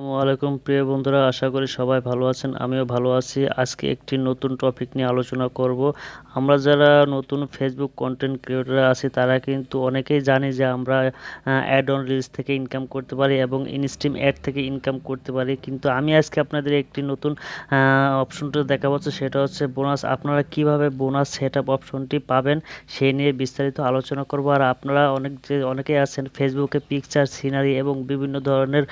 আসসালামু আলাইকুম প্রিয় বন্ধুরা, আশা করি সবাই ভালো আছেন, আমিও ভালো আছি। আজকে একটি নতুন টপিক নিয়ে আলোচনা করব। আমরা যারা নতুন ফেসবুক কন্টেন্ট ক্রিয়েটর আছি, তারা কিন্তু অনেকেই জানি যে আমরা অ্যাড অন রিলস থেকে ইনকাম করতে পারি এবং ইনস্ট্রিম অ্যাড থেকে ইনকাম করতে পারি। কিন্তু আমি আজকে আপনাদের একটি নতুন অপশনটা দেখা সেটা হচ্ছে বোনাস আপনারা কীভাবে বোনাস সেট আপ অপশনটি পাবেন সেই নিয়ে বিস্তারিত আলোচনা করব। আর আপনারা অনেক যে, অনেকেই আছেন ফেসবুকে পিকচার সিনারি এবং বিভিন্ন ধরনের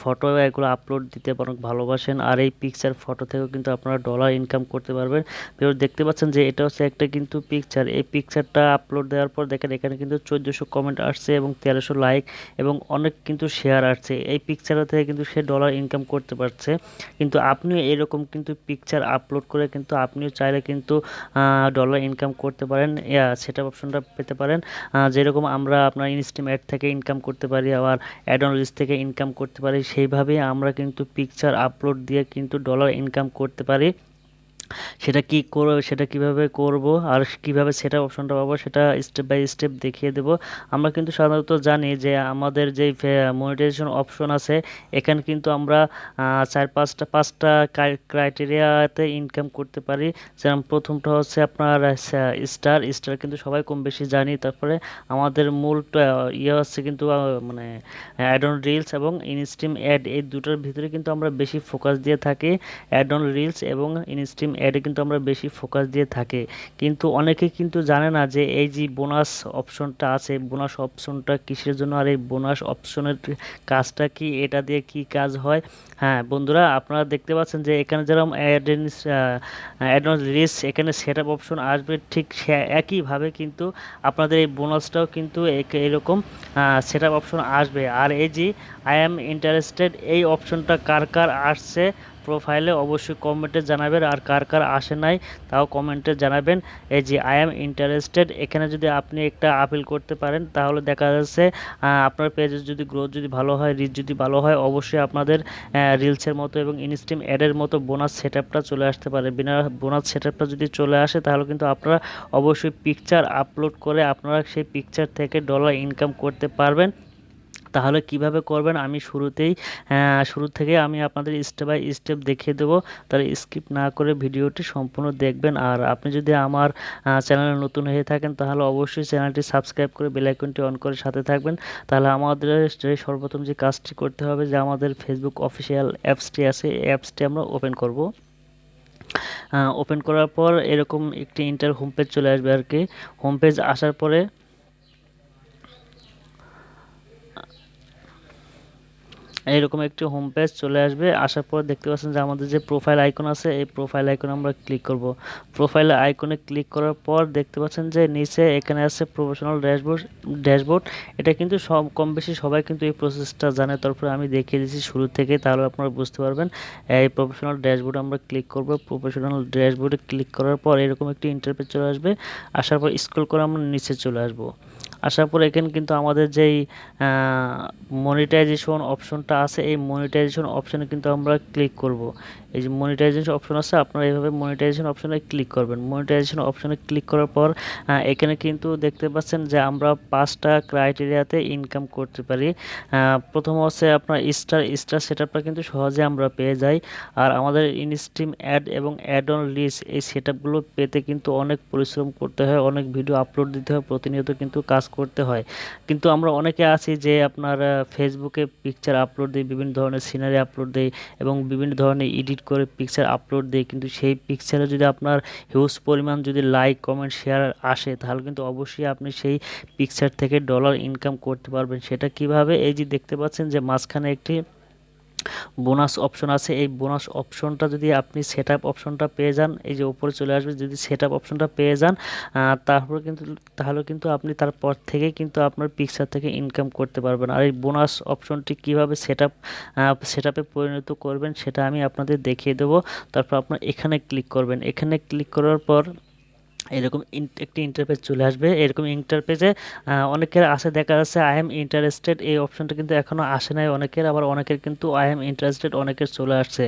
ফটো এগুলো আপলোড দিতে অনেক ভালোবাসেন, আর এই পিকচার ফটো থেকেও কিন্তু আপনারা ডলার ইনকাম করতে পারবেন। এবার দেখতে পাচ্ছেন যে এটা হচ্ছে একটা কিন্তু পিকচার এই পিকচারটা আপলোড দেওয়ার পর দেখেন এখানে কিন্তু চোদ্দোশো কমেন্ট আসছে এবং তেরোশো লাইক এবং অনেক কিন্তু শেয়ার আসছে। এই পিকচার থেকে কিন্তু সে ডলার ইনকাম করতে পারছে। কিন্তু আপনিও এরকম কিন্তু পিকচার আপলোড করে কিন্তু আপনিও চাইলে কিন্তু ডলার ইনকাম করতে পারেন। সেটা অপশনটা পেতে পারেন। যেরকম আমরা আপনার ইনস্টিম অ্যাড থেকে ইনকাম করতে পারি, আবার অ্যাড অন থেকে ইনকাম করতে পারি, সেইভাবেই আমরা কিন্তু পিকচার আপলোড দিয়ে কিন্তু ডলার ইনকাম করতে পারি। সেটা কি করব সেটা কীভাবে করব আর কীভাবে সেটা অপশনটা পাবো সেটা স্টেপ বাই স্টেপ দেখিয়ে দেব। আমরা কিন্তু সাধারণত জানি যে আমাদের যে মনিটাইজেশন অপশন আছে, এখানে কিন্তু আমরা চার পাঁচটা পাঁচটা ক্রাইটেরিয়াতে ইনকাম করতে পারি। যেমন প্রথমটা হচ্ছে আপনার স্টার স্টার কিন্তু সবাই কম বেশি জানি। তারপরে আমাদের মূল ইয়ে হচ্ছে কিন্তু মানে অ্যাড অন রিলস এবং ইনস্ট্রিম অ্যাড এই দুটোর ভিতরে কিন্তু আমরা বেশি ফোকাস দিয়ে থাকি। অ্যাড অন রিলস এবং ইনস্ট্রিম অ্যাডে কিন্তু আমরা বেশি ফোকাস দিয়ে থাকি। কিন্তু অনেকে কিন্তু জানে না যে এই যে বোনাস অপশনটা আছে বোনাস অপশনটা কিসের জন্য আর এই বোনাস অপশনের কাজটা কি, এটা দিয়ে কি কাজ হয়? হ্যাঁ বন্ধুরা, আপনারা দেখতে পাচ্ছেন যে এখানে যেরকম অ্যাডেন্স অ্যাডভান্স রিস এখানে সেট আপ অপশন আসবে ঠিক একইভাবে কিন্তু আপনাদের এই বোনাসটাও কিন্তু এরকম সেট আপ অপশন আসবে। আর এই যে আই এম ইন্টারেস্টেড এই অপশনটা কার কার আসছে? প্রোফাইলে অবশ্যই কমেন্টে জানাবেন আর কার কার আসে নাই তাও কমেন্টে জানাবেন। এই যে আই এম ইন্টারেস্টেড এখানে যদি আপনি একটা আপিল করতে পারেন, তাহলে দেখা যাচ্ছে আপনার পেজের যদি গ্রোথ যদি ভালো হয় রিচ যদি ভালো হয়, অবশ্যই আপনাদের রিলসের মতো এবং ইনস্টিম অ্যাডের মতো বোনাস সেট চলে আসতে পারে। বিনা বোনাস সেট যদি চলে আসে, তাহলে কিন্তু আপনারা অবশ্যই পিকচার আপলোড করে আপনারা সেই পিকচার থেকে ডলার ইনকাম করতে পারবেন। তাহলে কীভাবে করবেন আমি শুরুতেই শুরু থেকে আমি আপনাদের স্টেপ বাই স্টেপ দেখিয়ে দেবো। তাহলে স্কিপ না করে ভিডিওটি সম্পূর্ণ দেখবেন। আর আপনি যদি আমার চ্যানেলে নতুন হয়ে থাকেন, তাহলে অবশ্যই চ্যানেলটি সাবস্ক্রাইব করে বেলাইকনটি অন করে সাথে থাকবেন। তাহলে আমাদের সর্বপ্রথম যে কাজটি করতে হবে, যে আমাদের ফেসবুক অফিসিয়াল অ্যাপসটি আছে অ্যাপসটি আমরা ওপেন করব। ওপেন করার পর এরকম একটি ইন্টার হোম পেজ চলে আসবে আর কি হোম পেজ আসার পরে এইরকম একটি হোম পেজ চলে আসবে। আসার পর দেখতে পাচ্ছেন যে আমাদের যে প্রোফাইল আইকন আছে, এই প্রোফাইল আইকনে আমরা ক্লিক করব। প্রোফাইল আইকনে ক্লিক করার পর দেখতে পাচ্ছেন যে নিচে এখানে আছে প্রফেশনাল ড্যাশবোর্ড ড্যাশবোর্ড এটা কিন্তু সব, কম বেশি সবাই কিন্তু এই প্রসেসটা জানে। তারপরে আমি দেখিয়ে দিচ্ছি শুরু থেকে তাহলে আপনারা বুঝতে পারবেন। এই প্রফেশনাল ড্যাশবোর্ডে আমরা ক্লিক করব। প্রফেশনাল ড্যাশবোর্ডে ক্লিক করার পর এরকম একটি ইন্টারপেজ চলে আসবে। আসার পর স্ক্রল করে আমরা নিচে চলে আসব। আসার পর এখানে কিন্তু আমাদের যেই মনিটাইজেশন অপশনটা আছে, এই মনিটাইজেশন অপশনে কিন্তু আমরা ক্লিক করব। এই যে মনিটাইজেশন অপশন আছে, আপনারা এইভাবে মনিটাইজেশন অপশনে ক্লিক করবেন। মনিটাইজেশন অপশনে ক্লিক করার পর এখানে কিন্তু দেখতে পাচ্ছেন যে আমরা পাঁচটা ক্রাইটেরিয়াতে ইনকাম করতে পারি। প্রথম হচ্ছে আপনার স্টার স্টার সেট কিন্তু সহজে আমরা পেয়ে যাই। আর আমাদের ইনস্ট্রিম অ্যাড এবং অ্যাড অন লিস্ট এই সেট পেতে কিন্তু অনেক পরিশ্রম করতে হয়, অনেক ভিডিও আপলোড দিতে হয়, প্রতিনিয়ত কিন্তু কাজ করতে হয়। কিন্তু আমরা অনেকে আছি যে আপনার ফেসবুকে পিকচার আপলোড দিই, বিভিন্ন ধরনের সিনারি আপলোড দিই এবং বিভিন্ন ধরনের এডিট করে পিকচার আপলোড দিই। কিন্তু সেই পিকচারে যদি আপনার হিউজ পরিমাণ যদি লাইক কমেন্ট শেয়ার আসে, তাহলে কিন্তু অবশ্যই আপনি সেই পিকচার থেকে ডলার ইনকাম করতে পারবেন। সেটা কীভাবে? এই যে দেখতে পাচ্ছেন যে মাঝখানে একটি বোনাস অপশন আছে। এই বোনাস অপশনটা যদি আপনি সেট অপশনটা পেয়ে যান, এই যে উপরে চলে আসবে, যদি সেট অপশনটা পেয়ে যান তারপরে কিন্তু, তাহলে কিন্তু আপনি তারপর থেকে কিন্তু আপনার পিকচার থেকে ইনকাম করতে পারবেন। আর এই বোনাস অপশনটি কীভাবে সেট আপ সেট পরিণত করবেন, সেটা আমি আপনাদের দেখিয়ে দেবো। তারপর আপনার এখানে ক্লিক করবেন। এখানে ক্লিক করার পর এরকম একটি ইন্টারপেজ চলে আসবে। এরকম ইন্টারপেজে অনেকের আসে দেখা যাচ্ছে আই এম ইন্টারেস্টেড এই অপশনটা কিন্তু এখনও আসে নাই। অনেকের, আবার অনেকের কিন্তু আই এম ইন্টারেস্টেড অনেকের চলে আসছে।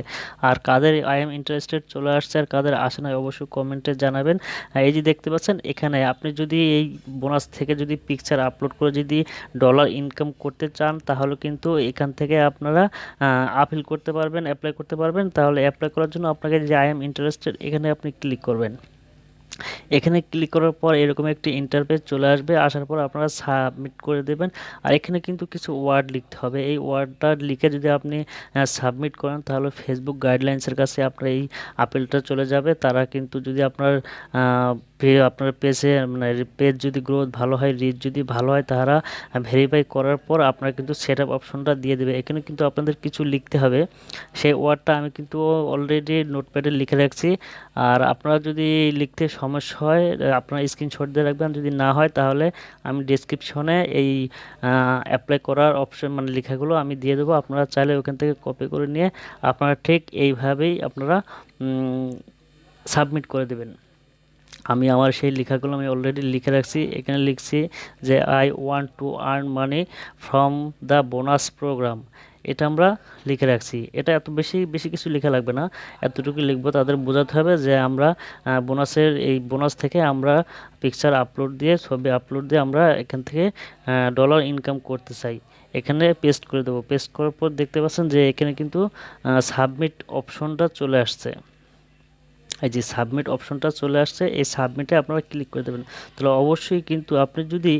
আর কাদের আই এম ইন্টারেস্টেড চলে আসছে আর কাদের আসে নাই অবশ্যই কমেন্টে জানাবেন। এই যে দেখতে পাচ্ছেন, এখানে আপনি যদি এই বোনাস থেকে যদি পিকচার আপলোড করে যদি ডলার ইনকাম করতে চান, তাহলে কিন্তু এখান থেকে আপনারা আপিল করতে পারবেন অ্যাপ্লাই করতে পারবেন। তাহলে অ্যাপ্লাই করার জন্য আপনাকে যে আই এম ইন্টারেস্টেড এখানে আপনি ক্লিক করবেন। এখানে ক্লিক করার পর এরকম একটি ইন্টারফেস চলে আসবে। আসার পর আপনারা সাবমিট করে দেবেন। আর এখানে কিন্তু কিছু ওয়ার্ড লিখতে হবে। এই ওয়ার্ডটা লিখে যদি আপনি সাবমিট করেন, তাহলে ফেসবুক গাইডলাইন্সের কাছে আপনার এই আপেলটা চলে যাবে। তারা কিন্তু যদি আপনার আপনার পেজে মানে পেজ যদি গ্রোথ ভালো হয় রিচ যদি ভালো হয় তারা ভেরিফাই করার পর আপনার কিন্তু সেট আপ অপশনটা দিয়ে দেবে। এখানে কিন্তু আপনাদের কিছু লিখতে হবে। সেই ওয়ার্ডটা আমি কিন্তু অলরেডি নোটপ্যাডে লিখে রাখছি। আর আপনারা যদি লিখতে সমস্যা হয়, আপনারা স্ক্রিনশট দিয়ে রাখবেন। যদি না হয়, তাহলে আমি ডেসক্রিপশনে এই অ্যাপ্লাই করার অপশন মানে লেখাগুলো আমি দিয়ে দেবো। আপনারা চাইলে ওখান থেকে কপি করে নিয়ে আপনারা ঠিক এইভাবেই আপনারা সাবমিট করে দেবেন। আমি আমার সেই লেখাগুলো আমি অলরেডি লিখে রাখছি। এখানে লিখছি যে I want to earn money from the bonus program এটা আমরা লিখে রাখছি। এটা এত বেশি বেশি কিছু লেখা লাগবে না। এতটুকু লিখব, তাদের বোঝাতে হবে যে, আমরা বোনাসের এই বোনাস থেকে আমরা পিকচার আপলোড দিয়ে, ছবি আপলোড দিয়ে আমরা এখান থেকে ডলার ইনকাম করতে চাই। এখানে পেস্ট করে দেবো। পেস্ট করার পর দেখতে পাচ্ছেন যে, এখানে কিন্তু সাবমিট অপশনটা চলে আসছে। এই যে সাবমিট অপশনটা চলে আসছে, এই সাবমিটে আপনারা ক্লিক করে দেবেন। তাহলে অবশ্যই কিন্তু আপনি যদি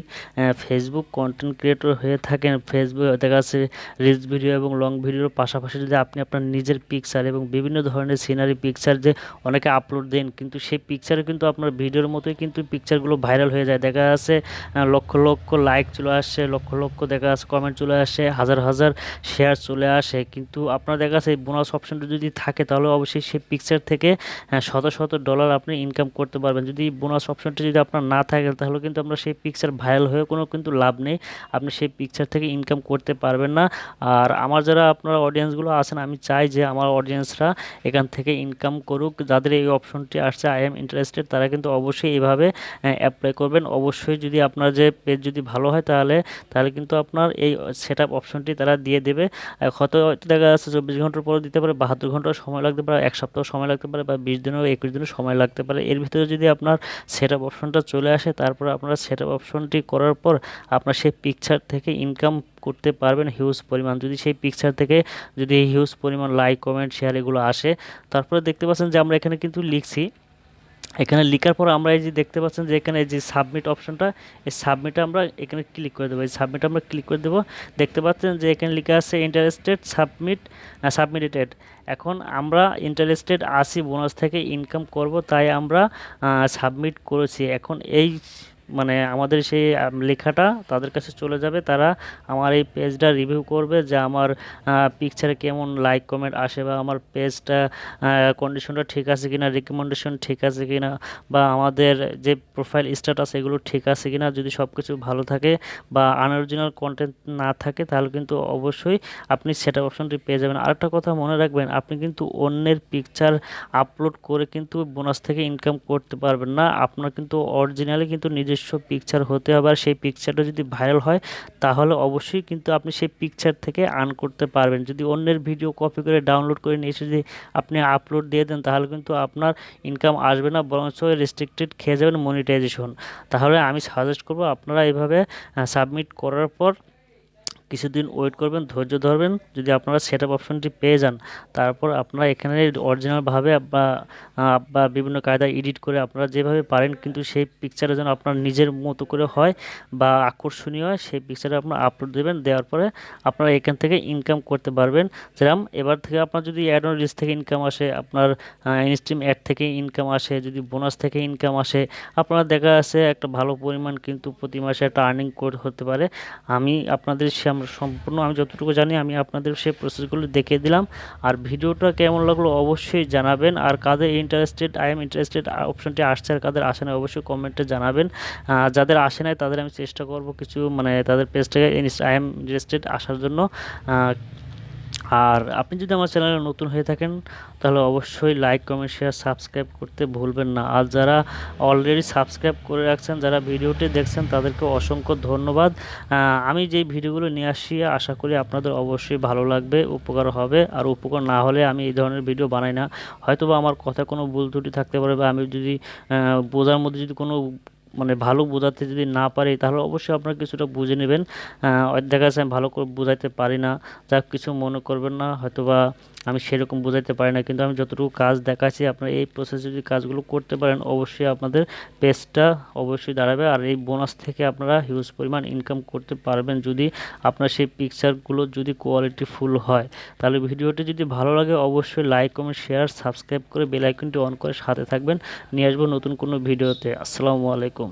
ফেসবুক কন্টেন্ট ক্রিয়েটর হয়ে থাকেন ফেসবুক দেখা যাচ্ছে রিলস ভিডিও এবং লং ভিডিওর পাশাপাশি যদি আপনি আপনার নিজের পিকচার এবং বিভিন্ন ধরনের সিনারি পিকচার যে অনেকে আপলোড দেন, কিন্তু সেই পিকচারে কিন্তু আপনার ভিডিওর মতোই কিন্তু পিকচারগুলো ভাইরাল হয়ে যায়। দেখা যাচ্ছে লক্ষ লক্ষ লাইক চলে আসছে, লক্ষ লক্ষ দেখা যাচ্ছে কমেন্ট চলে আসে হাজার হাজার শেয়ার চলে আসে। কিন্তু আপনার দেখা যাচ্ছে বোনাস অপশনটা যদি থাকে, তাহলে অবশ্যই সেই পিকচার থেকে শত শত ডলার আপনি ইনকাম করতে পারবেন। যদি বোনাস অপশনটি যদি আপনার না থাকে, তাহলে কিন্তু আপনার সেই পিকচার ভাইরাল হয়ে কোনো কিন্তু লাভ নেই। আপনি সেই পিকচার থেকে ইনকাম করতে পারবেন না। আর আমার যারা আপনার অডিয়েন্সগুলো আছেন, আমি চাই যে আমার অডিয়েন্সরা এখান থেকে ইনকাম করুক। যাদের এই অপশনটি আসছে আই এম ইন্টারেস্টেড তারা কিন্তু অবশ্যই এইভাবে অ্যাপ্লাই করবেন। অবশ্যই যদি আপনার যে পেজ যদি ভালো হয় তাহলে তাহলে কিন্তু আপনার এই সেট অপশনটি তারা দিয়ে দেবে। হয়তো দেখা যাচ্ছে চব্বিশ ঘণ্টার পরে দিতে পারে, বাহাত্তর ঘণ্টা সময় লাগতে পারে, এক সপ্তাহ সময় লাগতে পারে বা বিশ দিনও একুশ দিনও সময় লাগতে পারে। এর ভিতরে যদি আপনার সেট আপ অপশনটা চলে আসে, তারপর আপনার সেট আপ অপশনটি করার পর আপনার সেই পিকচার থেকে ইনকাম করতে পারবেন হিউজ পরিমাণ। যদি সেই পিকচার থেকে যদি হিউজ পরিমাণ লাইক কমেন্ট শেয়ার এগুলো আসে, তারপরে দেখতে পাচ্ছেন যে আমরা এখানে কিন্তু লিখছি এখানে লিখার পর আমরা এই যে দেখতে পাচ্ছেন যে এখানে যে সাবমিট অপশনটা এই সাবমিটে আমরা এখানে ক্লিক করে দেবো। এই সাবমিট আমরা ক্লিক করে দেবো। দেখতে পাচ্ছেন যে এখানে লেখা আছে ইন্টারেস্টেড সাবমিট সাবমিটেড এখন আমরা ইন্টারেস্টেড আসি বোনাস থেকে ইনকাম করব, তাই আমরা সাবমিট করেছি। এখন এই মানে আমাদের সেই লেখাটা তাদের কাছে চলে যাবে। তারা আমার এই পেজটা রিভিউ করবে যে আমার পিকচারে কেমন লাইক কমেন্ট আসে বা আমার পেজটা কন্ডিশনটা ঠিক আছে কিনা রিকমেন্ডেশন ঠিক আছে কিনা বা আমাদের যে প্রোফাইল স্ট্যাটাস এগুলো ঠিক আছে কিনা যদি সব কিছু ভালো থাকে বা আনঅরিজিনাল কন্টেন্ট না থাকে তাহলে কিন্তু অবশ্যই আপনি সেটা অপশনটি পেয়ে যাবেন। আরেকটা কথা মনে রাখবেন, আপনি কিন্তু অন্যের পিকচার আপলোড করে কিন্তু বোনাস থেকে ইনকাম করতে পারবেন না। আপনার কিন্তু অরিজিনালি কিন্তু নিজস্ব পিকচার হতে হবে। আর সেই পিকচারটা যদি ভাইরাল হয়, তাহলে অবশ্যই কিন্তু আপনি সেই পিকচার থেকে আর্ন করতে পারবেন। যদি অন্যের ভিডিও কপি করে ডাউনলোড করে নিয়ে এসে যদি আপনি আপলোড দিয়ে দেন, তাহলে কিন্তু আপনার ইনকাম আসবে না, বরঞ্চ রেস্ট্রিক্টেড খেয়ে যাবেন মনিটাইজেশন তাহলে আমি সাজেস্ট করব আপনারা এইভাবে সাবমিট করার পর কিছুদিন ওয়েট করবেন, ধৈর্য ধরবেন, যদি আপনারা সেট আপ অপশনটি পেয়ে যান, তারপর আপনারা এখানে অরিজিনালভাবে বা বা বিভিন্ন কায়দায় এডিট করে আপনারা যেভাবে পারেন, কিন্তু সেই পিকচারে যেন আপনার নিজের মতো করে হয় বা আকর্ষণীয় হয়, সেই পিকচারে আপনারা আপলোড দেবেন, দেওয়ার পরে আপনারা এখান থেকে ইনকাম করতে পারবেন। যেরকম এবার থেকে আপনার যদি অ্যাড অন রিচ থেকে ইনকাম আসে, আপনার ইনস্ট্রিম অ্যাড থেকে ইনকাম আসে, যদি বোনাস থেকে ইনকাম আসে, আপনারা দেখা আছে একটা ভালো পরিমাণ কিন্তু প্রতি মাসে একটা আর্নিং হতে পারে। আমি আপনাদের আমরা সম্পূর্ণ, আমি যতটুকু জানি, আমি আপনাদের সেই প্রসেসগুলো দেখে দিলাম। আর ভিডিওটা কেমন লাগল অবশ্যই জানাবেন। আর কাদের ইন্টারেস্টেড আই এম ইন্টারেস্টেড অপশনটি আসছে আর কাদের আসে না অবশ্যই কমেন্টে জানাবেন। যাদের আসে নাই, তাদের আমি চেষ্টা করব কিছু মানে তাদের পেজটাকে আই এম ইন্টারেস্টেড আসার জন্য। আর আপনি যদি আমার চ্যানেলে নতুন হয়ে থাকেন, তাহলে অবশ্যই লাইক কমেন্ট শেয়ার সাবস্ক্রাইব করতে ভুলবেন না। আর যারা অলরেডি সাবস্ক্রাইব করে রাখছেন, যারা ভিডিওটি দেখছেন, তাদেরকে অসংখ্য ধন্যবাদ। আমি যেই ভিডিওগুলো নিয়ে আসি আশা করি আপনাদের অবশ্যই ভালো লাগবে, উপকার হবে। আর উপকার না হলে আমি এই ধরনের ভিডিও বানাই না। হয়তো আমার কথা কোনো ভুল ত্রুটি থাকতে পারে বা আমি যদি বোঝার মধ্যে যদি কোনো মানে ভালো বোঝাতে যদি না পারি, তাহলে অবশ্যই আপনারা কিছুটা বুঝে নেবেন। দেখা যাচ্ছে আমি ভালো করে বোঝাইতে পারি না। যা কিছু মনে করবেন না, হয়তোবা আমি সেরকম বোঝাইতে পারি না। কিন্তু আমি যতটুকু কাজ দেখাচ্ছি, আপনারা এই প্রসেস যদি কাজগুলো করতে পারেন, অবশ্যই আপনাদের পেজটা অবশ্যই দাঁড়াবে। আর এই বোনাস থেকে আপনারা হিউজ পরিমাণ ইনকাম করতে পারবেন যদি আপনার সেই পিকচারগুলো যদি কোয়ালিটি ফুল হয়। তাহলে ভিডিওটি যদি ভালো লাগে, অবশ্যই লাইক কমেন্ট শেয়ার সাবস্ক্রাইব করে বেল আইকনটি অন করে সাথে থাকবেন। নিয়ে আসব নতুন কোনো ভিডিওতে। আসসালামু আলাইকুম।